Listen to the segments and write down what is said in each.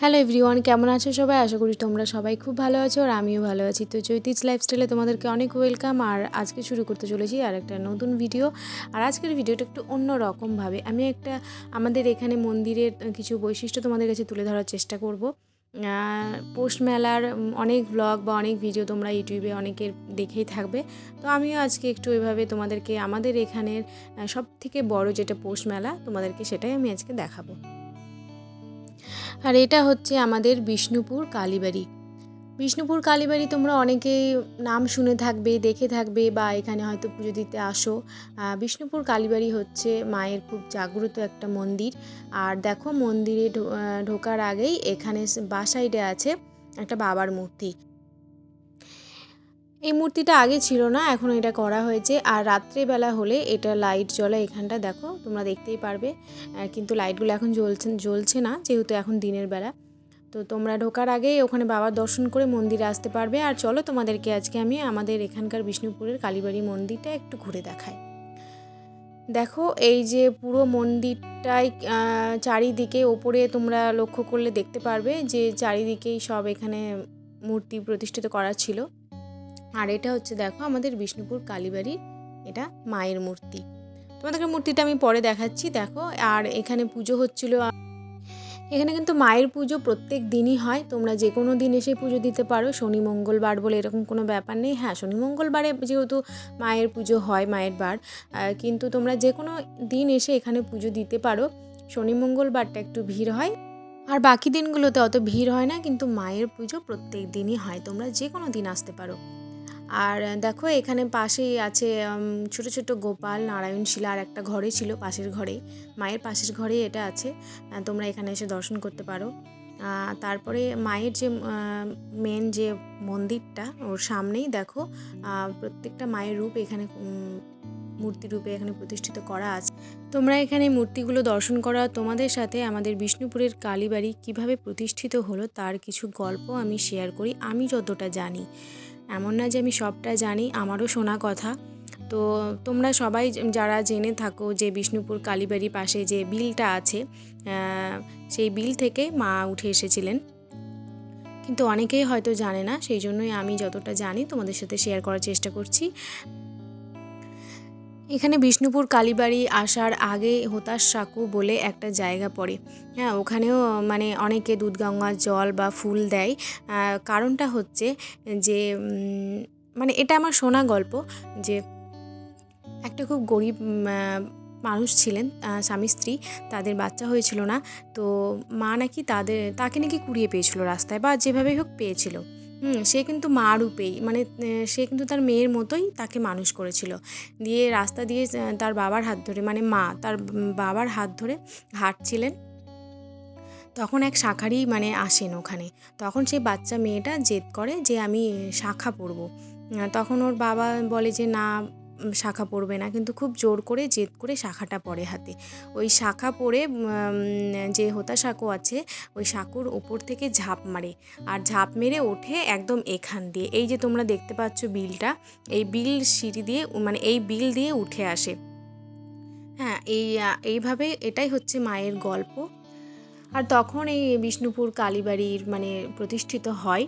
Hello everyone কেমন আছো সবাই? আশা করি তোমরা সবাই খুব ভালো আছো আর আমিও ভালো আছি। তো চৈতিজ লাইফস্টাইলে তোমাদেরকে অনেক ওয়েলকাম আর আজকে শুরু করতে চলেছি আর একটা নতুন ভিডিও আর আজকের ভিডিওটা একটু অন্য রকমভাবে আমি একটা আমাদের এখানে মন্দিরের কিছু বৈশিষ্ট্য তোমাদের কাছে তুলে ধরার চেষ্টা করব। পোস্ট মেলার অনেক ব্লগ বা অনেক ভিডিও তোমরা ইউটিউবে অনেকের দেখেই থাকবে। তো আমিও আজকে একটু ওইভাবে তোমাদেরকে, আমাদের এখানের সব থেকে বড় যেটা পোস্ট মেলা, তোমাদেরকে সেটাই আমি আজকে দেখাবো। আর এটা হচ্ছে আমাদের বিষ্ণুপুর কালীবাড়ি। বিষ্ণুপুর কালীবাড়ি তোমরা অনেকেই নাম শুনে থাকবে, দেখে থাকবে বা এখানে হয়তো পুজো দিতে আসো। বিষ্ণুপুর কালীবাড়ি হচ্ছে মায়ের খুব জাগ্রত একটা মন্দির। আর দেখো মন্দিরে ঢোকার আগেই এখানে বা সাইডে আছে একটা বাবার মূর্তি। এই মূর্তিটা আগে ছিল না এখন এটা করা হয়েছে। আর রাত্রেবেলা হলে এটা লাইট জ্বলে এখানটা, দেখো, তোমরা দেখতেই পারবে। কিন্তু লাইটগুলো এখন জ্বলছে জ্বলছে না, যেহেতু এখন দিনের বেলা। তো তোমরা ঢোকার আগেই ওখানে বাবার দর্শন করে মন্দিরে আসতে পারবে। আর চলো তোমাদেরকে আজকে আমি আমাদের এখানকার বিষ্ণুপুরের কালীবাড়ি মন্দিরটা একটু ঘুরে দেখাই। দেখো, এই যে পুরো মন্দিরটাই চারিদিকে ওপরে তোমরা লক্ষ্য করলে দেখতে পারবে যে চারিদিকেই সব এখানে মূর্তি প্রতিষ্ঠিত করা ছিল। আর এটা হচ্ছে দেখো আমাদের বিষ্ণুপুর কালীবাড়ির এটা মায়ের মূর্তি। তোমাদেরকে মূর্তিটা আমি পরে দেখাচ্ছি, দেখো। আর এখানে পুজো হচ্ছিল এখানে কিন্তু মায়ের পুজো প্রত্যেক দিনই হয়। তোমরা যে কোনো দিন এসে পুজো দিতে পারো। শনি, মঙ্গলবার বলে এরকম কোনো ব্যাপার নেই। হ্যাঁ শনি, মঙ্গলবারে যেহেতু মায়ের পুজো হয়, মায়ের বার কিন্তু তোমরা যে কোনো দিন এসে এখানে পুজো দিতে পারো। শনি, মঙ্গলবারটা একটু ভিড় হয়। আর বাকি দিনগুলোতে অত ভিড় হয় না, কিন্তু মায়ের পুজো প্রত্যেক দিনই হয়। তোমরা যে কোনো দিন আসতে পারো। আর দেখো এখানে পাশেই আছে ছোট ছোট গোপাল, নারায়ণ শিলা আর একটা ঘরে ছিল পাশের ঘরে মায়ের পাশের ঘরে এটা আছে। তোমরা এখানে এসে দর্শন করতে পারো। তারপরে মায়ের যে মেন যে মন্দিরটা ওর সামনেই দেখো প্রত্যেকটা মায়ের রূপ এখানে মূর্তি রূপে এখানে প্রতিষ্ঠিত করা আছে। তোমরা এখানে মূর্তিগুলো দর্শন করা তোমাদের সাথে আমাদের বিষ্ণুপুরের কালীবাড়ি কীভাবে প্রতিষ্ঠিত হলো তার কিছু গল্প আমি শেয়ার করি। আমি যতটা জানি। এমন না যে আমি সবটা জানি, আমারও শোনা কথা। তো তোমরা সবাই যারা জেনে থাকো যে বিষ্ণুপুর কালীবাড়ির পাশে যে বিলটা আছে সেই বিল থেকে মা উঠে এসেছিলেন। কিন্তু অনেকেই হয়তো জানে না, সেই জন্যই আমি যতটা জানি তোমাদের সাথে শেয়ার করার চেষ্টা করছি। এখানে বিষ্ণুপুর কালীবাড়ি আসার আগে হোতাশ সাঁকু বলে একটা জায়গা পড়ে। হ্যাঁ ওখানেও মানে অনেকে দুধগঙ্গার জল বা ফুল দেয়। কারণটা হচ্ছে যে মানে এটা আমার শোনা গল্প যে, একটা খুব গরিব মানুষ ছিলেন স্বামী স্ত্রী, তাদের বাচ্চা হয়েছিল না, তো মা নাকি তাদের, তাকে নাকি কুড়িয়ে পেয়েছিল রাস্তায় বা যেভাবেই হোক পেয়েছিল। হুম, সে কিন্তু মা রূপেই মানে সে কিন্তু তার মেয়ের মতোই তাকে মানুষ করেছিল। দিয়ে রাস্তা দিয়ে তার বাবার হাত ধরে মানে মা, তার বাবার হাত ধরে হাঁটছিলেন। তখন এক শাখারই মানে আসেন ওখানে। তখন সেই বাচ্চা মেয়েটা জেদ করে যে, আমি শাখা পরবো। তখন ওর বাবা বলে যে, না শাখা পড়বে না কিন্তু খুব জোর করে জেদ করে শাখাটা পরে হাতে। ওই শাখা উম, যে হোতা শাকো আছে ওই শাকুর ওপর থেকে ঝাঁপ মারে। আর ঝাঁপ মেরে ওঠে একদম এখান দিয়ে। এই যে তোমরা দেখতে পাচ্ছ বিলটা এই বিল সিঁড়ি দিয়ে মানে এই বিল দিয়ে উঠে আসে। হ্যাঁ এই এইভাবে এটাই হচ্ছে মায়ের গল্প। আর তখন এই বিষ্ণুপুর কালীবাড়ির মানে প্রতিষ্ঠিত হয়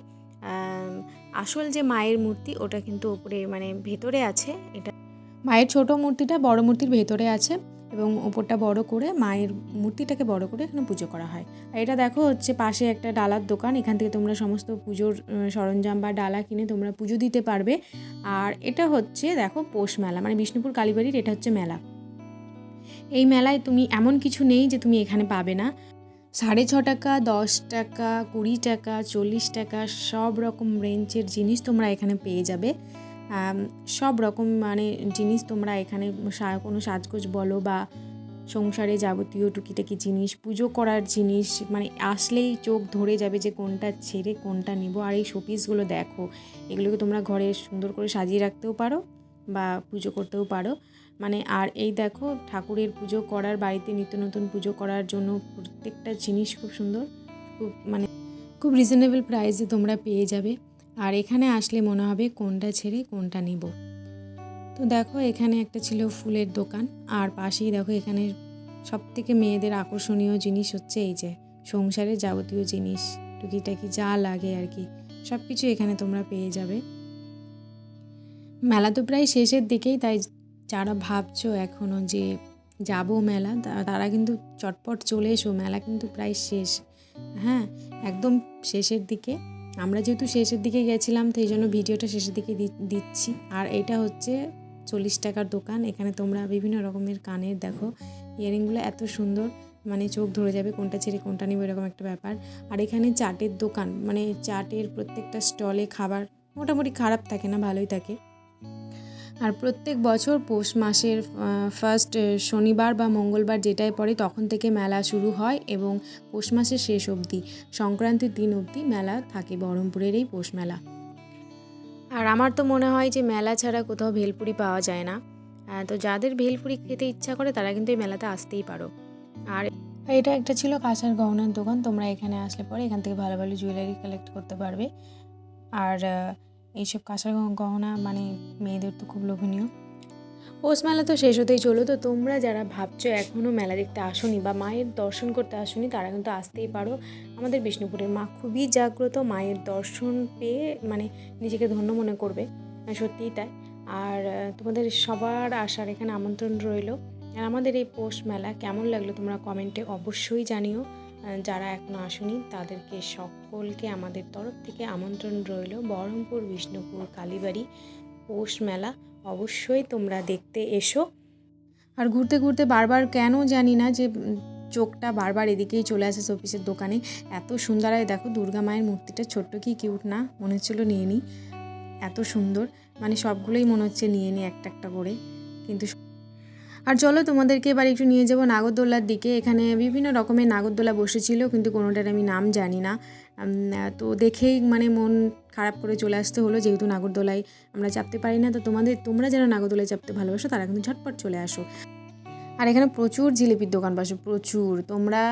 আসল যে মায়ের মূর্তি ওটা কিন্তু ওপরে মানে ভেতরে আছে। এটা মায়ের ছোট মূর্তিটা বড় মূর্তির ভেতরে আছে এবং ওপরটা বড় করে মায়ের মূর্তিটাকে বড় করে এখানে পুজো করা হয়। আর এটা দেখো হচ্ছে পাশে একটা ডালার দোকান, এখান থেকে তোমরা সমস্ত পুজোর সরঞ্জাম বা ডালা কিনে তোমরা পুজো দিতে পারবে। আর এটা হচ্ছে দেখো পৌষ মেলা মানে বিষ্ণুপুর কালীবাড়ির এটা হচ্ছে মেলা। এই মেলায় তুমি এমন কিছু নেই যে তুমি এখানে পাবে না। সাড়ে ছ টাকা, দশ টাকা, কুড়ি টাকা, চল্লিশ টাকা, সব রকম রেঞ্জের জিনিস তোমরা এখানে পেয়ে যাবে। সব রকম মানে জিনিস তোমরা এখানে কোনো সাজগোজ বলো বা সংসারে যাবতীয় টুকিটাকি জিনিস, পুজো করার জিনিস মানে আসলেই চোখ ধরে যাবে যে কোনটা ছেড়ে কোনটা নিব। আর এই শোপিসগুলো দেখো, এগুলোকে তোমরা ঘরে সুন্দর করে সাজিয়ে রাখতেও পারো বা পুজো করতেও পারো। মানে আর এই দেখো, ঠাকুরের পুজো করার, বাড়িতে নিত্য নতুন পুজো করার জন্য প্রত্যেকটা জিনিস খুব সুন্দর, খুব মানে খুব রিজনেবল প্রাইসে তোমরা পেয়ে যাবে। আর এখানে আসলে মনে হবে কোনটা ছেড়ে কোনটা নেব। তো দেখো এখানে একটা ছিল ফুলের দোকান, আর পাশেই দেখো এখানে সব থেকে মেয়েদের আকর্ষণীয় জিনিস হচ্ছে এই যে সংসারের যাবতীয় জিনিস, টুকিটাকি যা লাগে আর কি সব কিছু এখানে তোমরা পেয়ে যাবে। মেলা তো প্রায় শেষের দিকেই, তাই যারা ভাবছ এখনও যে যাব মেলা তারা কিন্তু চটপট চলে এসো, মেলা কিন্তু প্রায় শেষ হ্যাঁ একদম শেষের দিকে। আমরা যেহেতু শেষের দিকে গেছিলাম এই জন্য ভিডিওটা শেষের দিকে দিচ্ছি। আর এটা হচ্ছে চল্লিশ টাকার দোকান। এখানে তোমরা বিভিন্ন রকমের কানের দেখো, ইয়ারিংগুলো এত সুন্দর মানে চোখ ধরে যাবে কোনটা ছেড়ে কোনটা নিবে এরকম একটা ব্যাপার। আর এখানে চাটের দোকান মানে চাটের প্রত্যেকটা স্টলে খাবার মোটামুটি খারাপ থাকে না, ভালোই থাকে। আর প্রত্যেক বছর পৌষ মাসের ফার্স্ট শনিবার বা মঙ্গলবার যেটাই পড়ে তখন থেকে মেলা শুরু হয় এবং পৌষ মাসের শেষ অবধি, সংক্রান্তির দিন অবধি মেলা থাকে বহরমপুরের এই পৌষ মেলা। আর আমার তো মনে হয় যে মেলা ছাড়া কোথাও ভেলপুরি পাওয়া যায় না। তো যাদের ভেলপুরি খেতে ইচ্ছা করে তারা কিন্তু এই মেলাতে আসতেই পারো। আর এটা একটা ছিল কাঁসার গহনার দোকান, তোমরা এখানে আসলে পরে এখান থেকে ভালো ভালো জুয়েলারি কালেক্ট করতে পারবে। আর এইসব কাঁসার গহনা মানে মেয়েদের তো খুব লোভনীয়। পৌষ মেলা তো শেষ হতেই চলো তো তোমরা যারা ভাবছ এখনও মেলা দেখতে আসনি বা মায়ের দর্শন করতে আসনি তারা কিন্তু আসতেই পারো। আমাদের বিষ্ণুপুরের মা খুবই জাগ্রত মায়ের দর্শন পেয়ে মানে নিজেকে ধন্য মনে করবে সত্যিই তাই। আর তোমাদের সবার আসার এখানে আমন্ত্রণ রইল। আর আমাদের এই পৌষ মেলা কেমন লাগল তোমরা কমেন্টে অবশ্যই জানিও। যারা এখনও আসেনি, তাদেরকে সকলকে আমাদের তরফ থেকে আমন্ত্রণ রইল। বহরমপুর, বিষ্ণুপুর, কালীবাড়ি, পৌষ মেলা অবশ্যই তোমরা দেখতে এসো। আর ঘুরতে ঘুরতে বারবার কেন জানি না যে চোখটা বারবার এদিকেই চলে আসে শোপিসের দোকানে। এত সুন্দর, আর দেখো দুর্গা মায়ের মূর্তিটা ছোট্ট কি কিউট না? মনে হচ্ছিল নিয়ে নিই এত সুন্দর। মানে সবগুলোই মনে হচ্ছে নিয়ে নিই একটা একটা করে। কিন্তু আর চলো তোমাদেরকে এবার একটু নিয়ে যাব নাগরদোলার দিকে। এখানে বিভিন্ন রকমের নাগরদোলা বসেছিল, কিন্তু কোনোটার আমি নাম জানি না। তো দেখেই মানে মন খারাপ করে চলে আসতে হলো, যেহেতু নাগরদোলায় আমরা চাপতে পারি না। তো তোমাদের, তোমরা যারা নাগরদোলায় চাপতে ভালোবাসো, তারা কিন্তু ঝটপট চলে আসো। আর এখানে প্রচুর জিলিপির দোকান বসে, প্রচুর। তোমরা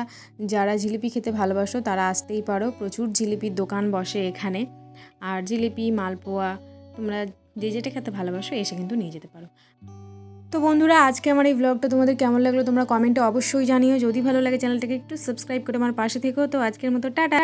যারা জিলিপি খেতে ভালোবাসো, তারা আসতেই পারো। প্রচুর জিলিপির দোকান বসে এখানে। আর জিলিপি, মালপোয়া, তোমরা যে যেটা খেতে ভালোবাসো, এসে কিন্তু নিয়ে যেতে পারো। তো বন্ধুরা, আজকে আমার এই ব্লগটা তোমাদের কেমন লাগল তোমরা কমেন্টে অবশ্যই জানিও। যদি ভালো লাগে চ্যানেলটাকে একটু সাবস্ক্রাইব করে আমার পাশে থেকো। তো আজকের মতো, টাটা!